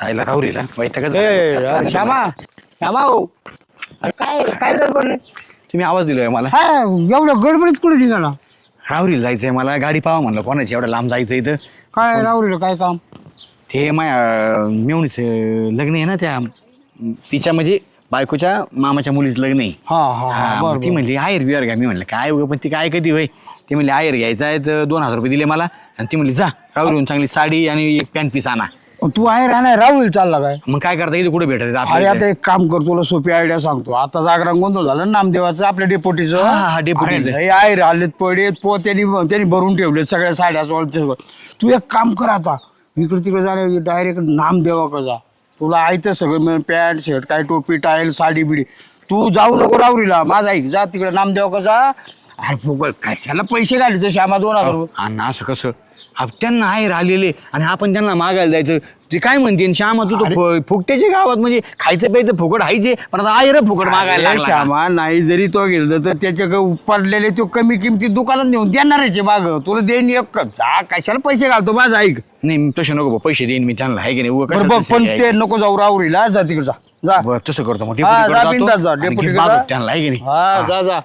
जायला राहू रे वैतागच ए, झालं. अरे श्यामा श्यामा हो. काय काय गडबड तुम्ही आवाज दिलोय मला. हा एवढं गडबडीत कुठे निघाला? राहुरीला जायचंय मला. गाडी पाहा म्हणलं कोणाची. एवढं लांब जायचं इथं. काय राहुरीला काय काम? ते माया मेवणीच लग्न आहे ना त्या तिच्या म्हणजे बायकोच्या मामाच्या मुलीचं लग्न आहे. हा हा हा, हा मग बरं ती म्हणली आयर बिअर घ्या. मी म्हणलं काय उगं पण ती काय कधी होय? ती म्हणली आयर घ्यायचं आहे तर दोन हजार रुपये दिले मला. आणि ती म्हणली जा. राहुरीहून चांगली साडी आणि एक पॅन्ट पीस आणा. तू आहे राहणार राहुरीला चालला काय? मग काय करता? इथे कुठे भेटायचं? अरे आपल्याला आता एक काम कर तुला सोपी आयडिया सांगतो. आता जागरण गोंधळ झालं ना नामदेवाचं आपल्या डेपोटीचं हा, हा, डेपुटीचं. अरे लय आहे राहिलेत पडेत पो त्यांनी त्यांनी भरून ठेवलेत सगळ्या साड्या सोळच्या सगळं. तू एक काम कर आता. इकडे तिकडे जाण्या डायरेक्ट नामदेवाकडे जा. तुला आयतं सगळं मिळून पॅन्ट शर्ट काय टोपी टायल साडी बिडी. तू जाऊ नको राहुरीला. माझा ऐक जा तिकडे नामदेवाकडे जा. अरे फुकट कशाला पैसे घाले तर श्यामा दोन हजार रुपये. आणि असं कसं? अब त्यांना आयर आलेले आणि आपण त्यांना मागायला जायचं. ते काय म्हणते? श्यामा तू तर फु- फुकट्याच्या गावात म्हणजे खायचं प्यायचं फुकट हायचे पण आता आयर फुकट मागायला अरे लागला का? श्यामा नाही जरी तो गेलं तर त्याच्या पडलेले तो कमी किमतीत दुकानात नेऊन देणारच माग. तुला देईन एक कप. जा कशाला पैसे घालतो? माझा ऐक. नाही मी तसे नको भाऊ, पैसे देईन मी त्यांना आहे की नाही? उगाच बरं कशाला बघ, तसं पण? ते नको जाऊ राहुरीला. जा तिकडे जा. जा. बरं तसं करतो मग. हा, जातो बिनधास्त जा, आणि जा. त्यांना आहे की नाही? हा. जा जा.